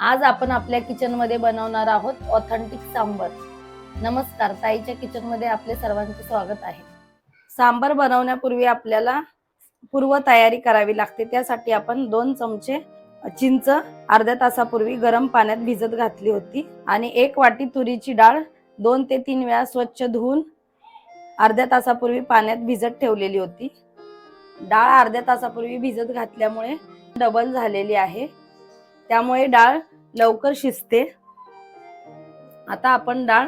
आज आपण आपल्या किचनमध्ये बनवणार आहोत ऑथेंटिक सांबर. नमस्कार ताईच्या किचनमध्ये आपले सर्वांचे स्वागत आहे. सांबर बनवण्यापूर्वी आपल्याला पूर्व तयारी करावी लागते. त्यासाठी आपण दोन चमचे चिंच अर्ध्या तासापूर्वी गरम पाण्यात भिजत घातली होती आणि एक वाटी तुरीची डाळ दोन ते तीन वेळा स्वच्छ धुवून अर्ध्या तासापूर्वी पाण्यात भिजत ठेवलेली होती. डाळ अर्ध्या तासापूर्वी भिजत घातल्यामुळे डबल झालेली आहे. त्यामुळे डाळ लवकर शिजते. आता आपण डाळ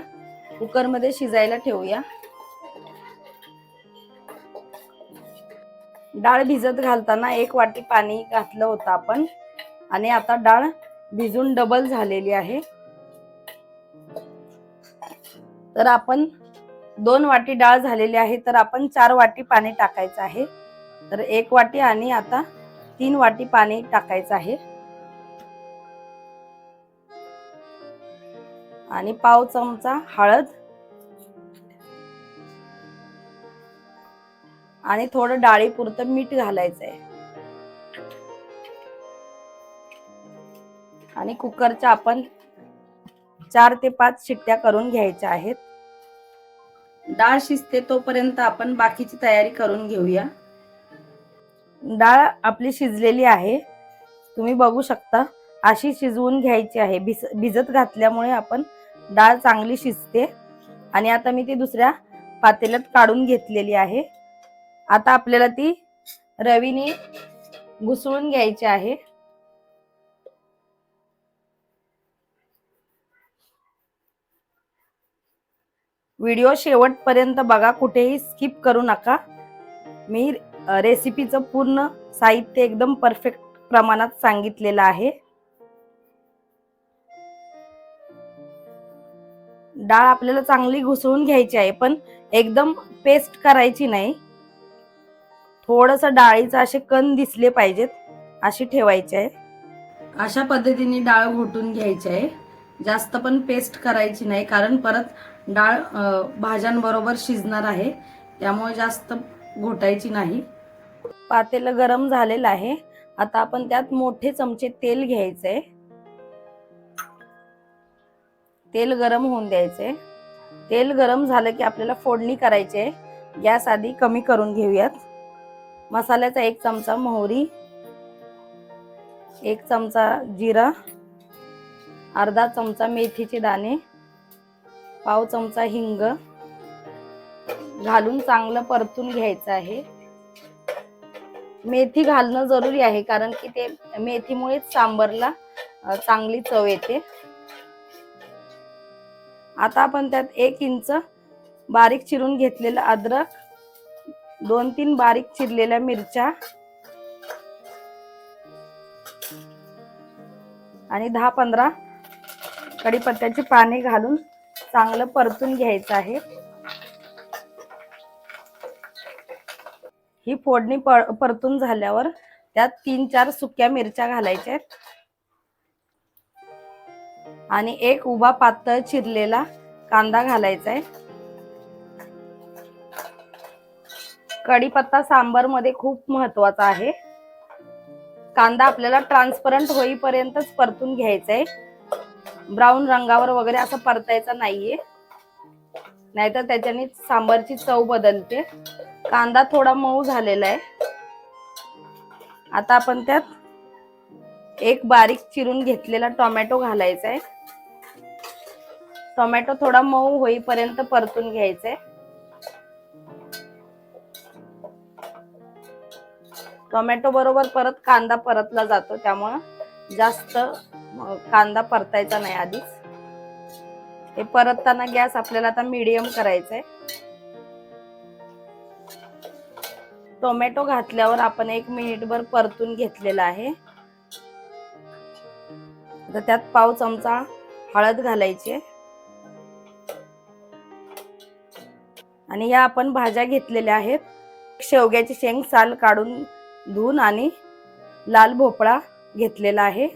कुकरमध्ये शिजायला ठेवूया. डाळ भिजत घालताना एक वाटी पाणी घातलं होतं आपण. आणि आता डाळ भिजून डबल झालेली आहे. तर आपण दोन वाटी डाळ झालेली आहे. तर आपण चार वाटी पाणी टाकायचं आहे. तर एक वाटी आणि आता तीन वाटी पाणी टाकायचं आहे. आणि पाव चमचा हळद. आणि थोडं डाळीपुरतं मीठ घालायचं आहे आणि कुकरच्या आपण चार ते पाच शिट्ट्या करून घ्यायच्या आहेत. डाळ शिजते तोपर्यंत आपण बाकीची तयारी करून घेऊया. डाळ आपली शिजलेली आहे. तुम्ही बघू शकता अशी शिजवून घ्यायची आहे. भिज भिजत घातल्यामुळे आपण डाळ चांगली शिजते. आणि आता मी ती दुसऱ्या पातेल्यात काढून घेतलेली आहे. आता आपल्याला ती रवीने घुसळून घ्यायची आहे. व्हिडिओ शेवटपर्यंत बघा कुठेही स्किप करू नका. मी रेसिपीचं पूर्ण साहित्य एकदम परफेक्ट प्रमाणात सांगितलेलं आहे. डाळ आपल्याला चांगली घुसळून घ्यायची आहे पण एकदम पेस्ट करायची नाही. थोडस डाळीचं असे कण दिसले पाहिजेत अशी ठेवायची आहे. अशा पद्धतीने डाळ घोटून घ्यायची आहे. जास्त पण पेस्ट करायची नाही कारण परत डाळ भाज्यांबरोबर शिजणार आहे त्यामुळे जास्त घोटायची नाही. पातेलं गरम झालेलं आहे. आता आपण त्यात मोठे चमचे तेल घ्यायचंय. तेल गरम होऊन द्यायचे. तेल गरम झालं की आपल्याला फोडणी करायची. आहे गॅस आधी कमी करून घेऊयात. मसाल्याचा एक चमचा मोहरी एक चमचा जिरा अर्धा चमचा मेथीचे दाणे पाव चमचा हिंग. घालून चांगलं परतून घ्यायचं आहे. मेथी घालणं जरुरी आहे कारण की ते मेथीमुळेच सांबरला चांगली चव येते. आता आपण त्यात एक इंच बारीक चिरून घेतलेलं अद्रक दोन तीन बारीक चिरलेल्या मिरच्या आणि दहा पंधरा कढीपत्त्याची पाने घालून चांगलं परतून घ्यायचं आहे. ही फोडणी प- परतून झाल्यावर त्यात तीन चार सुक्या मिरच्या घालायच्या आहेत. आणि एक उभा पातळ चिरलेला कांदा घालायचा आहे कढीपत्ता सांबरमध्ये खूप महत्त्वाचा आहे. कांदा आपल्याला ट्रान्सपरंट होईपर्यंतच परतून घ्यायचा आहे ब्राऊन रंगावर वगैरे असं परतायचं नाहीये. नाहीतर त्याच्याने सांबरची चव बदलते. कांदा थोडा मऊ झालेला आहे आता आपण त्यात एक बारीक चिरून घेतलेला टोमॅटो घालायचा आहे टोमॅटो थोडा मऊ होईपर्यंत परतून घ्यायचे. टोमॅटो बरोबर परत कांदा परतला जातो त्यामुळं जास्त कांदा परतायचा नाही आधीच. हे परतताना गॅस आपल्याला आता मीडियम करायचंय. आहे टोमॅटो घातल्यावर आपण एक मिनिटभर परतून घेतलेला आहे. तर त्यात पाव चमचा हळद घालायची आणि या आपण भाज्या घेतलेल्या आहेत. शेवग्याची शेंग साल काढून धुवून आणि लाल भोपळा घेतलेला आहे.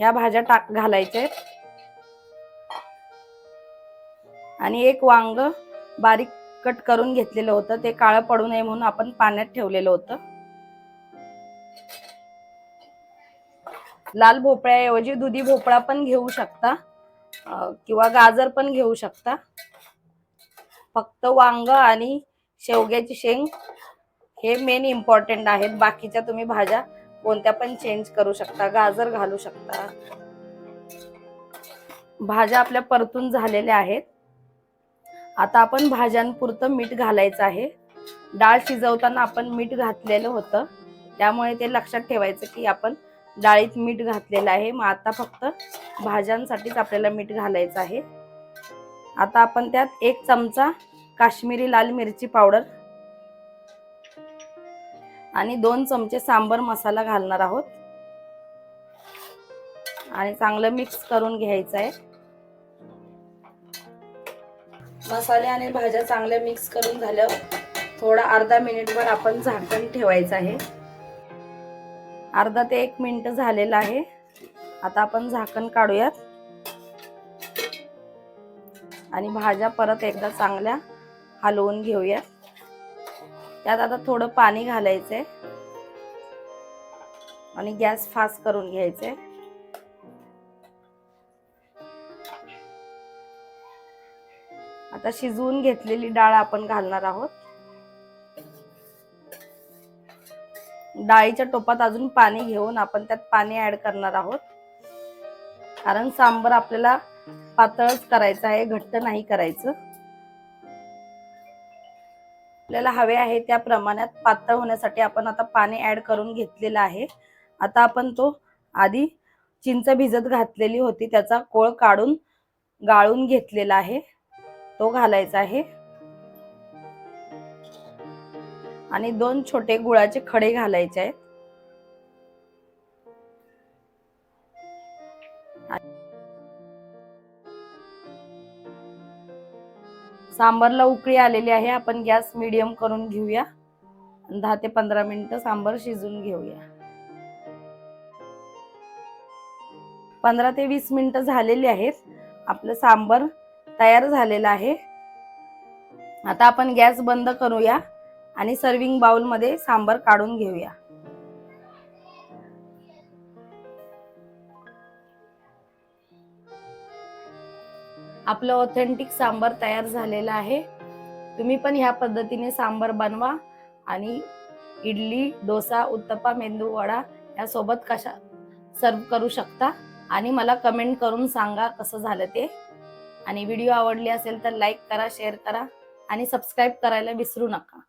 ह्या भाज्या टाक घालायच्या आहेत. आणि एक वांग बारीक कट करून घेतलेलं होतं. ते काळं पडू नये म्हणून आपण पाण्यात ठेवलेलं होतं. लाल भोपळ्याऐवजी दुधी भोपळा पण घेऊ शकता. किंवा गाजर पण घेऊ शकता. फक्त वांग आणि शेवग्याची शेंग हे मेन इम्पॉर्टंट आहेत. बाकीच्या तुम्ही भाज्या कोणत्या पण चेंज करू शकता गाजर घालू शकता. भाज्या आपल्या परतून झालेल्या आहेत. आता आपण भाज्यांपुरतं मीठ घालायचं आहे. डाळ शिजवताना आपण मीठ घातलेलं होतं. त्यामुळे ते लक्षात ठेवायचं की आपण डाळीत मीठ घातलेलं आहे. मग आता फक्त भाज्यांसाठीच आपल्याला मीठ घालायचं आहे. आता आपण त्यात एक चमचा काश्मीरी लाल मिरची पावडर आणि दोन चमचे सांबर मसाला घालणार आहोत. आणि चांगलं मिक्स करून घ्यायचं आहे. मसाले आणि भाज्या चांगल्या मिक्स करून झाल्यावर थोडा अर्धा मिनिटभर आपण झाकण ठेवायचं आहे. अर्धा ते एक मिनिट झालेलं आहे. आता आपण झाकण काढूयात. आणि भाज्या परत एकदा चांगल्या हलवून घेऊया. त्यात आता थोडं पाणी घालायचंय. आणि गॅस फास्ट करून घ्यायचंय. आता शिजवून घेतलेली डाळ आपण घालणार आहोत. डाळीच्या टोपात अजून पाणी घेऊन आपण त्यात पाणी ऍड करणार आहोत. कारण सांबर आपल्याला पातळच करायचं आहे घट्ट नाही करायचं. आपल्याला हवे आहे त्या प्रमाणात पातळ होण्यासाठी आपण आता पाणी ऍड करून घेतलेलं आहे. आता आपण तो आधी चिंच भिजत घातलेली होती त्याचा कोळ काढून गाळून घेतलेला आहे. तो घालायचा आहे. आणि दोन छोटे गुळाचे खडे घालायचे आहेत. सांबरला उकळी आलेली आहे. आपण गॅस मिडियम करून घेऊया. दहा ते पंधरा मिनिटं सांबर शिजून घेऊया. पंधरा ते वीस मिनिटं झालेली आहेत. आपलं सांबर तयार झालेलं आहे. आता आपण गॅस बंद करूया आणि सर्विंग बाउलमध्ये सांबार सांबर काढून घेऊया. आपलं ऑथेंटिक सांबर तयार झालेलं आहे. तुम्ही पण ह्या पद्धतीने सांबर बनवा आणि इडली डोसा उत्तप्पा मेंदू वडा यासोबत कशा सर्व करू शकता? आणि मला कमेंट करून सांगा कसं झालं ते. आणि व्हिडिओ आवडली असेल तर लाईक करा शेअर करा आणि सबस्क्राईब करायला विसरू नका.